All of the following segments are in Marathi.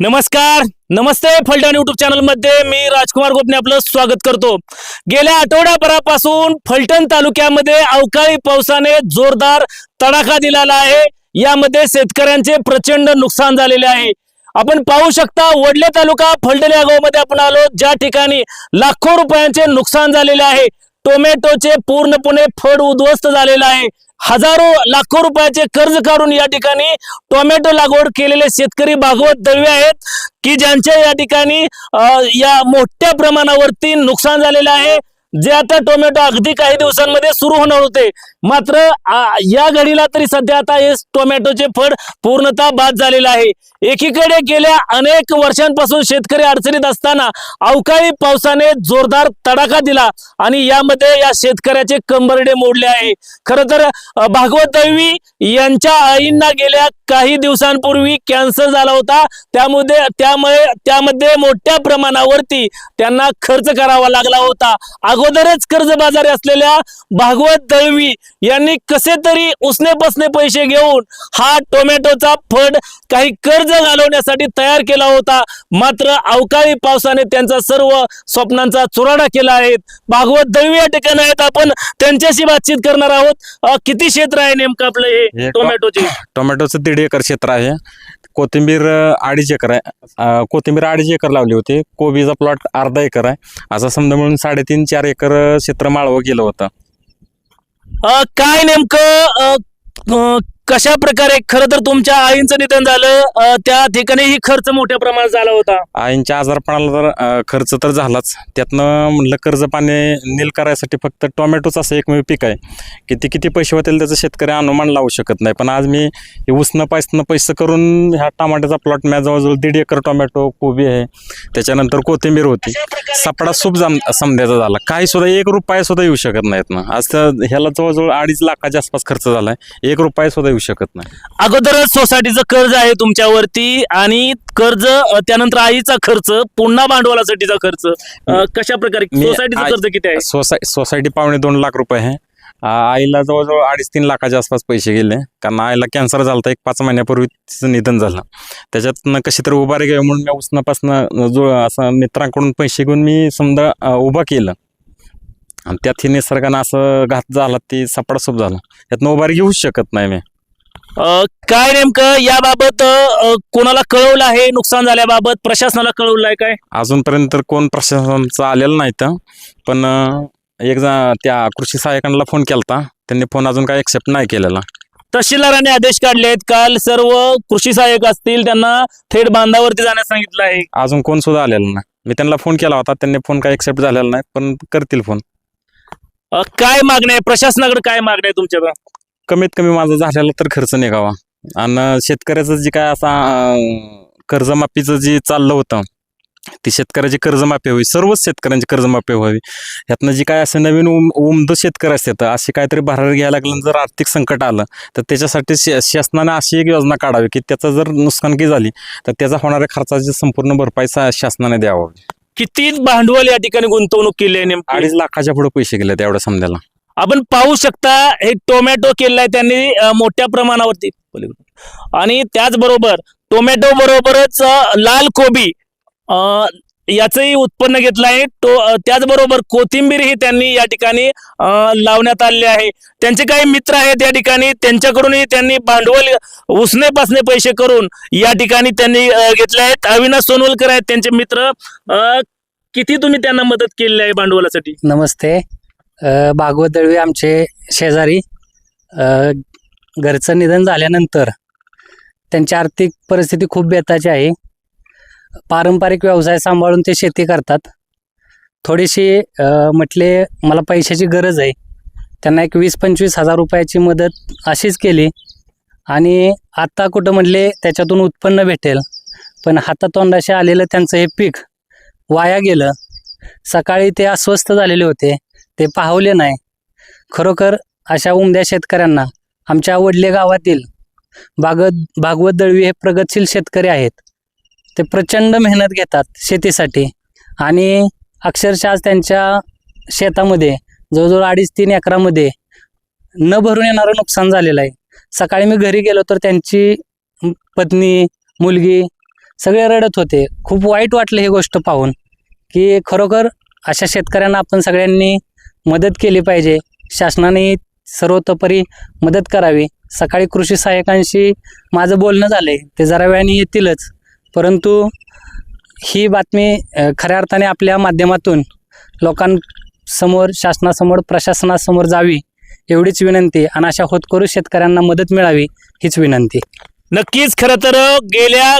नमस्कार नमस्ते फलटण युट्यूब चॅनलमध्ये मी राजकुमार गोपने आपलं स्वागत करतो. गेल्या आठवड्याभरापासून फलटण तालुक्यामध्ये अवकाळी पावसाने जोरदार तडाखा दिलेला आहे. यामध्ये शेतकऱ्यांचे प्रचंड नुकसान झालेले आहे. आपण पाहू शकता वडले तालुका फलटण या गावामध्ये आपण आलो ज्या ठिकाणी लाखो रुपयांचे नुकसान झालेले आहे. टोमॅटोचे पूर्णपणे फड उद्ध्वस्त झालेलं आहे. हजारो लाखो रुपयाचे कर्ज काढून या ठिकाणी टोमॅटो लागवड केलेले शेतकरी भागवत दळवे आहेत की ज्यांच्या या ठिकाणी या मोठ्या प्रमाणावरती नुकसान झालेलं आहे जे आता टोमॅटो अगदी काही दिवसांमध्ये सुरू होणार होते. मात्र या घडीला तरी सध्या आता हे टोमॅटोचे फळ पूर्णतः बाद झालेलं आहे. एकीकडे गेल्या अनेक वर्षांपासून शेतकरी अडचणीत असताना अवकाळी पावसाने जोरदार तडाखा दिला आणि यामध्ये या शेतकऱ्याचे कंबरडे मोडले आहे. खर तर भागवत दैवी यांच्या आईंना गेल्या काही दिवसांपूर्वी कॅन्सर झाला होता. त्यामध्ये त्यामुळे त्यामध्ये मोठ्या प्रमाणावरती त्यांना खर्च करावा लागला होता. अगोदरच कर्जबाजारी असलेल्या भागवत दळवी यांनी कसे तरी उसने पसने पैसे घेऊन हा टोमॅटोचा फड काही कर्ज घालवण्यासाठी तयार केला होता. मात्र अवकाळी पावसाने त्यांचा सर्व स्वप्नांचा चुराडा केला आहे. भागवत दळवी या ठिकाणी आहेत. आपण त्यांच्याशी बातचीत करणार आहोत. किती क्षेत्र आहे नेमकं आपलं हे टोमॅटोचे? टोमॅटोचं दीड एकर क्षेत्र आहे. कोथिंबीर अडीच एकर आहे. कोथिंबीर अडीच एकर लावली होती. कोबीचा प्लॉट अर्धा एकर आहे. असं समजा म्हणून साडेतीन चार एकर क्षेत्र माळवं गेलं होतं. काय नेमकं अ, अ, कशा प्रकारे खरं तर तुमच्या आईंचं निधन झालं त्या ठिकाणी ही खर्च मोठ्या प्रमाणात झाला होता. आईंच्या आजारपणाला तर खर्च तर झालाच. त्यातनं म्हणलं कर्ज पाणी नील करायसाठी फक्त टोमॅटोच असं एकमेव पीक आहे. किती किती पैसे होतील त्याचं शेतकरी अनुमान लावू शकत नाही. पण आज मी हे उसनं पायसनं पैसे करून ह्या टमाट्याचा प्लॉट मी जवळजवळ दीड एकर टोमॅटो कोबी आहे. त्याच्यानंतर कोथिंबीर होती. सापडा सूप जम समजायचा झाला. काही सुद्धा एक रुपया सुद्धा येऊ शकत नाहीत ना. आज तर ह्याला जवळजवळ अडीच लाखाच्या आसपास खर्च झाला आहे एक रुपया सुद्धा येऊ शकत नाही. अगोदरच सोसायटीचं कर्ज आहे तुमच्यावरती आणि कर्ज अ, त्यानंतर आईचा खर्च पुन्हा भांडवलासाठीचा खर्च. अ, कशा प्रकारे मी सोसायटीचं कर्ज किती आहे? सोसाय सोसायटी पावणे दोन लाख रुपये आहे. आ, आईला जवळजवळ अडीच तीन लाखाच्या आसपास पैसे गेले. कारण आईला कॅन्सर झाला होता एक पाच महिन्यापूर्वी तिचं निधन झालं. त्याच्यातनं कशी तरी उभारी घ्यावी म्हणून मी उष्णापासनं जो असं मित्रांकडून पैसे घेऊन मी समजा अ, उभं केलं. आणि त्यात ही निसर्गानं असं घात झाला ती सपाडासूप झाला. त्यातनं उभारी घेऊच शकत नाही मी. काय नेमकं याबाबत अ, कोणाला कळवलं आहे? नुकसान झाल्याबाबत प्रशासनाला कळवलं आहे काय? अजूनपर्यंत तर कोण प्रशासनाचं आलेलं नाही तर पण अ, एक जा त्या कृषी सहाय्यकांना फोन केलता. त्यांनी फोन अजून काही एक्सेप्ट नाही केलेला. तहसीलदारांनी आदेश काढले आहेत काल सर्व कृषी सहाय्यक असतील त्यांना थेट बांधावरती जाण्यास सांगितलं आहे. अजून कोण सुद्धा आलेलं नाही. मी त्यांना फोन केला होता. त्यांनी फोन काय एक्सेप्ट झालेला नाही पण करतील फोन. अ, काय मागणी आहे? प्रशासनाकडे काय मागणी आहे तुमच्याकडे? कमीत कमी माझा झालेला तर खर्च निघावा. आणि शेतकऱ्याचं जे काय असा कर्जमाफीचं जे चाललं होतं ती शेतकऱ्याची कर्जमाफी व्हावी सर्वच शेतकऱ्यांची कर्जमाफी व्हावी. ह्यातनं जी काय असं नवीन उम उमद शेतकरी असतात असे काहीतरी भरारी घ्यायला लागलं जर आर्थिक संकट आलं तर त्याच्यासाठी शा- शासनाने अशी एक योजना काढावी की त्याचं जर नुकसानकी झाली तर त्याचा होणाऱ्या खर्चाची संपूर्ण भरपाई शासनाने द्यावं. किती भांडवल या ठिकाणी गुंतवणूक केली आहे अडीच लाखाच्या पुढे पैसे गेले तेवढ्या समजायला. आपण पाहू शकता हे टोमॅटो केलेलं आहे त्यांनी मोठ्या प्रमाणावरती. आणि त्याचबरोबर टोमॅटो बरोबरच लाल कोबी याचंही उत्पन्न घेतलं आहे. तो त्याचबरोबर कोथिंबीर ही त्यांनी या ठिकाणी लावण्यात आलेली आहे. त्यांचे काही मित्र आहेत या ठिकाणी त्यांच्याकडूनही त्यांनी भांडवल उसने पासने पैसे करून या ठिकाणी त्यांनी घेतले आहेत. अविनाश सोनवलकर आहेत त्यांचे मित्र. किती तुम्ही त्यांना मदत केलेली आहे भांडवलासाठी? नमस्ते. भागवत दळवी आमचे शेजारी घरचं निधन झाल्यानंतर त्यांची आर्थिक परिस्थिती खूप बेताची आहे. पारंपरिक व्यवसाय सांभाळून ते शेती करतात. थोडीशी म्हटले मला पैशाची गरज आहे. त्यांना एक वीस पंचवीस हजार रुपयाची मदत अशीच केली. आणि आत्ता कुठं म्हटले त्याच्यातून उत्पन्न भेटेल. पण हातातोंडाशी आलेलं त्यांचं हे पीक वाया गेलं. सकाळी ते अस्वस्थ झालेले होते. ते पाहवले नाही. खरोखर अशा उमद्या शेतकऱ्यांना आमच्या वडले गावातील बागत भागवत दळवी हे प्रगतशील शेतकरी आहेत. ते प्रचंड मेहनत घेतात शेतीसाठी आणि अक्षरशः आज त्यांच्या शेतामध्ये जवळजवळ अडीच तीन एकरामध्ये न भरून येणारं नुकसान झालेलं आहे. सकाळी मी घरी गेलो तर त्यांची पत्नी मुलगी सगळे रडत होते. खूप वाईट वाटलं ही गोष्ट पाहून की खरोखर अशा शेतकऱ्यांना आपण सगळ्यांनी मदत केली पाहिजे. शासनाने सर्वतोपरी मदत करावी. सकाळी कृषी सहाय्यकांशी माझं बोलणं झालं आहे ते जरा वेळाने येतीलच. परंतु ही बातमी खऱ्या अर्थाने आपल्या माध्यमातून लोकांसमोर शासनासमोर प्रशासनासमोर जावी एवढीच विनंती. आणि अशा होतकरू शेतकऱ्यांना मदत मिळावी हीच विनंती. नक्कीच खरं तर गेल्या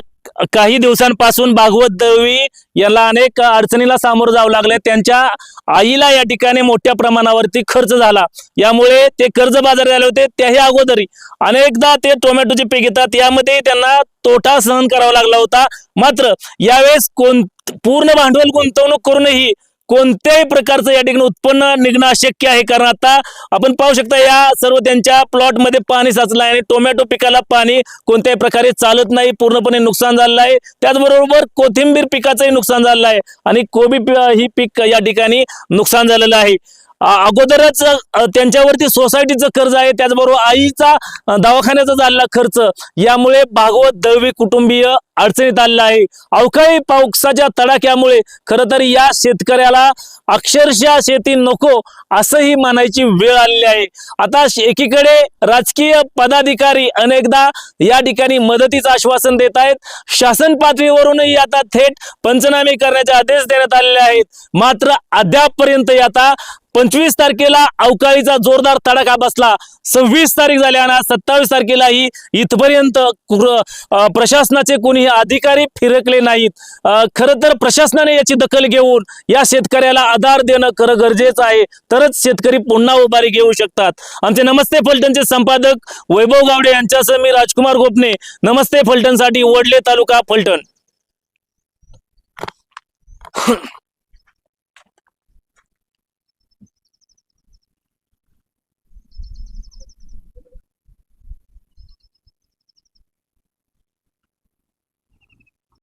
काही दिवसांपासून भागवत दळवी याला अनेक अडचणीला सामोरं जावं लागले त्यांच्या आईला या ठिकाणी मोठ्या प्रमाणावरती खर्च झाला. यामुळे ते कर्ज बाजार झाले होते त्याही अगोदरी. अनेकदा ते टोमॅटोचे पीक घेतात. यामध्ये त्यांना तोटा सहन करावा लागला होता. मात्र यावेळेस कोण पूर्ण भांडवल गुंतवणूक करूनही कोणत्याही प्रकारचं या ठिकाणी उत्पन्न निघणं अशक्य आहे. कारण आता आपण पाहू शकता या सर्व त्यांच्या प्लॉटमध्ये पाणी साचलं आहे आणि टोमॅटो पिकाला पाणी कोणत्याही प्रकारे चालत नाही. पूर्णपणे नुकसान झालेलं आहे. त्याचबरोबर कोथिंबीर पिकाचंही नुकसान झालेलं आहे. आणि कोबी ही पीक या ठिकाणी नुकसान झालेलं आहे. अगोदरच त्यांच्यावरती सोसायटीचं कर्ज आहे. त्याचबरोबर आईचा दवाखान्याचा झालेला खर्च. यामुळे भागवत दळवी कुटुंबीय अडचणीत आलेला आहे. अवकाळी पावसाच्या तडाख्यामुळे खरं तर या शेतकऱ्याला अक्षरशः शेती नको असंही म्हणायची वेळ आलेली आहे. आता एकीकडे राजकीय पदाधिकारी अनेकदा या ठिकाणी मदतीचं आश्वासन देत आहेत. शासन पातळीवरूनही आता थेट पंचनामे करण्याचे आदेश देण्यात आलेले आहेत. मात्र अद्यापपर्यंत आता पंचवीस तारखेला अवकाळीचा जोरदार तडाखा बसला. सव्वीस तारीख झाली आणि आज सत्तावीस तारखेलाही इथपर्यंत प्रशासनाचे कोणीही अधिकारी फिरकले नाहीत. खरं तर प्रशासनाने याची दखल घेऊन या शेतकऱ्याला आधार देणं खरं गरजेचं आहे. तरच शेतकरी पुन्हा उभारी घेऊ शकतात. आमचे नमस्ते फलटणचे संपादक वैभव गावडे यांच्यासह मी राजकुमार गोपने. नमस्ते फलटणसाठी वडले तालुका फलटण.